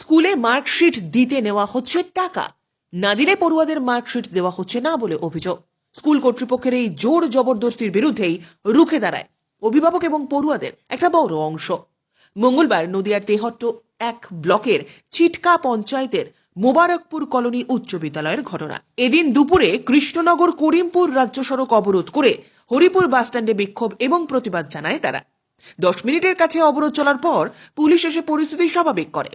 স্কুলে মার্কশিট দিতে নেওয়া হচ্ছে টাকা। না দিলে পড়ুয়াদের মার্কশিট দেওয়া হচ্ছে না বলে অভিযোগ। স্কুল কর্তৃপক্ষের এই জোর জবরদস্তির বিরুদ্ধেই রুখে দাঁড়ায় অভিভাবক এবং পড়ুয়াদের একটা বড় অংশ। মঙ্গলবার নদিয়ার তেহট্ট এক ব্লকের চিটকা পঞ্চায়েতের মোবারকপুর কলোনি উচ্চ বিদ্যালয়ের ঘটনা। এদিন দুপুরে কৃষ্ণনগর করিমপুর রাজ্য সড়ক অবরোধ করে হরিপুর বাসস্ট্যান্ডে বিক্ষোভ এবং প্রতিবাদ জানায় তারা। দশ মিনিটের কাছে অবরোধ চলার পর পুলিশ এসে পরিস্থিতি স্বাভাবিক করে।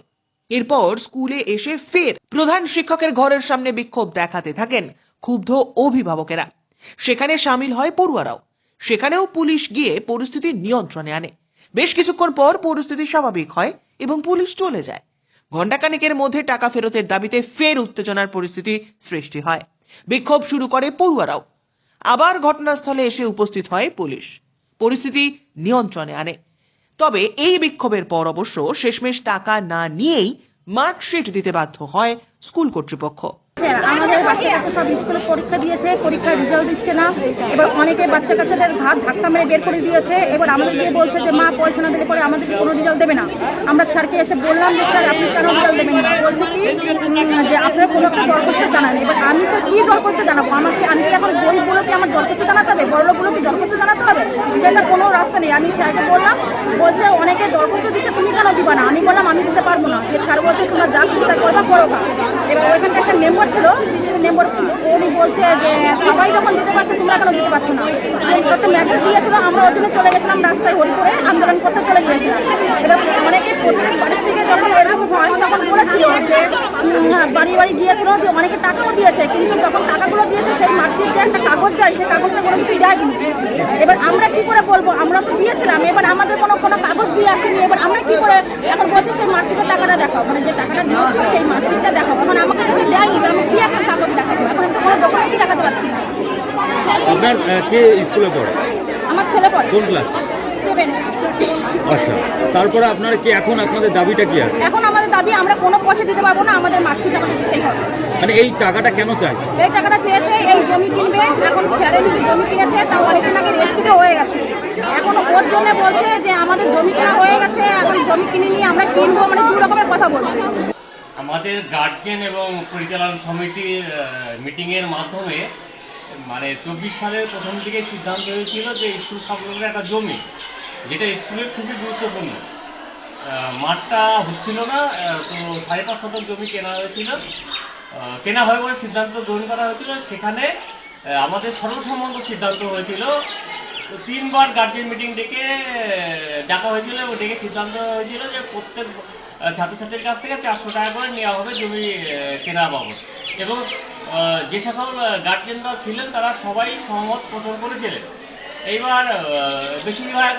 এরপর স্কুলে এসে ফের প্রধান শিক্ষকের ঘরের সামনে বিক্ষোভ দেখাতে থাকেন ক্ষুব্ধ অভিভাবকেরা। সেখানে সামিল হয় পড়ুয়ারাও। সেখানেও পুলিশ গিয়ে পরিস্থিতি নিয়ন্ত্রণে আনে। বেশ কিছুক্ষণ পর পরিস্থিতি স্বাভাবিক হয় এবং পুলিশ চলে যায়। ঘণ্টাখানেকের মধ্যে টাকা ফেরতের দাবিতে ফের উত্তেজনার পরিস্থিতি সৃষ্টি হয়। বিক্ষোভ শুরু করে পড়ুয়ারাও। আবার ঘটনাস্থলে এসে উপস্থিত হয় পুলিশ। পরিস্থিতি নিয়ন্ত্রণে আনে। তবে এই বিক্ষোভের পর অবশ্য শেষমেশ টাকা না নিয়েই মার্কশিট দিতে বাধ্য হয় স্কুল কর্তৃপক্ষ। স্যার, আমাদের সব স্কুলে পরীক্ষা দিয়েছে পরীক্ষার রেজাল্ট দিচ্ছে না। এবার অনেকে বাচ্চা কাচ্চাদের ঘাত ধাক্কা মেরে বের করে দিয়েছে। এবার আমাদের দিয়ে বলছে যে মা পয়সা না দিলে পরে আমাদেরকে কোনো রেজাল্ট দেবে না। আমরা স্যারকে এসে বললাম যে স্যার আপনি কেন রেজাল্ট দেবেন না? বলছে কি যে আপনার কোনো একটা দরখাস্ত জানান। এবার আমি তো কি দরখাস্ত জানাব? আমাকে আমি কি এখন আমার দরখাস্ত জানাতে হবে বড়লোকগুলো কি দরখাস্ত জানাতে হবে সেটা কোনো রাস্তা নেই। আমি স্যারকে বললাম বলছে অনেকে দরখাস্ত দিচ্ছে তুমি কেন দিবা না? আমি বললাম আমি দিতে পারব না। যে স্যার বলছে তোমরা যা চিন্তা করবা করো এবার ওইখানটা একটা মেম্বার ছিল মেম্বার উনি বলছে যে সবাই যখন দিতে পারছে তোমরা কেন দিতে পারছ না? একটা মেসেজ দিয়েছিল আমরা ওই জন্য চলে গেছিলাম রাস্তায় হরি করে আন্দোলন করতে চলে গিয়েছিলাম। এবার অনেকে প্রত্যেক বাড়ির থেকে যখন এরকম হয় তখন বলেছিল যে উম, বাড়ি বাড়ি গিয়েছিল যে অনেকে টাকাও দিয়েছে কিন্তু টাকাগুলো দিয়েছে সেই মার্কশিট যে একটা কাগজ দেয় সেই কাগজটা কোনো কিছু দেয়নি। এবার আমরা কি করে বলব? আমরা তো দিয়েছিলাম এবার আমাদের কোনো কোনো কাগজ দিয়ে আসেনি এবার আমরা কি করে এখন বলছি সেই মার্কশিটের টাকাটা দেখাও? মানে যে টাকাটা দিয়েছি সেই মার্কশিটটা দেখাও। এখন আমাকে কাছে দেয়নি তো আমি কি একটা কাগজ দেখাবো? এখন তো কোনো ডকুমেন্টই দেখাতে পারছি না। আপনার কে স্কুলে পড়ে? আমার ছেলে পড়ে। কোন ক্লাস? আচ্ছা তারপরে আপনার কি এখন আপনাদের দাবিটা কি আছে? এখন আমাদের দাবি আমরা কোনো পয়সা দিতে পারব না আমাদের মার্কশিট মানে এই টাকাটা কেন চাইছে? এই টাকাটা চেয়েছে এই জমি কিনবে এখন ছেড়ে দিকে জমি কিনেছে তাও অনেকদিন আগে রেস্টুরে হয়ে গেছে। এখন ওর জন্য বলছে যে আমাদের জমি কেনা হয়ে গেছে এখন জমি কিনে নিয়ে আমরা কিনবো মানে দু রকমের কথা বলছে। আমাদের গার্জেন এবং পরিচালন সমিতির মিটিংয়ের মাধ্যমে মানে চব্বিশ সালের প্রথম দিকে সিদ্ধান্ত হয়েছিল যে স্কুল সংলগ্ন একটা জমি যেটা স্কুলের খুবই গুরুত্বপূর্ণ। মাঠটা হচ্ছিল না তো সাড়ে পাঁচ শতক জমি কেনা হয়েছিল। কেনা হয় বলে সিদ্ধান্ত গ্রহণ করা হয়েছিল। সেখানে আমাদের সর্বসম্মত সিদ্ধান্ত হয়েছিল। তিনবার গার্জেন মিটিং ডেকে ডাকা হয়েছিল এবং ডেকে সিদ্ধান্ত হয়েছিল যে প্রত্যেক ছাত্রছাত্রীর কাছ থেকে চারশো টাকা করে নেওয়া হবে জমি কেনা বাবদ। এবং যে সকল গার্জেনরা ছিলেন তারা সবাই সহমত পোষণ করেছিলেন। এইবার বেশিরভাগ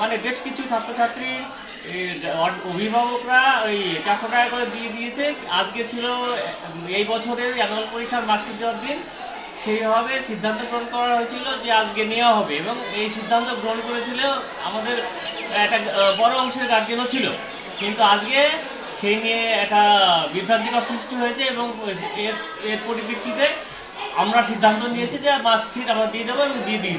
মানে বেশ কিছু ছাত্রছাত্রী অভিভাবকরা ওই চারশো টাকা করে দিয়ে দিয়েছে। আজকে ছিল, এই বছরের অ্যানুয়াল পরীক্ষার দেওয়ার দিন। সেইভাবে সিদ্ধান্ত গ্রহণ করা হয়েছিল যে আজকে নেওয়া হবে এবং এই সিদ্ধান্ত গ্রহণ করেছিল আমাদের একটা বড় অংশের গার্জেনও ছিল। কিন্তু আজকে সেই নিয়ে একটা বিভ্রান্তিকর সৃষ্টি হয়েছে এবং এর এর পরিপ্রেক্ষিতে আমরা সিদ্ধান্ত নিয়েছি যে মার্কশিট আমরা দিয়ে দেবো এবং দিয়ে দিয়েছি।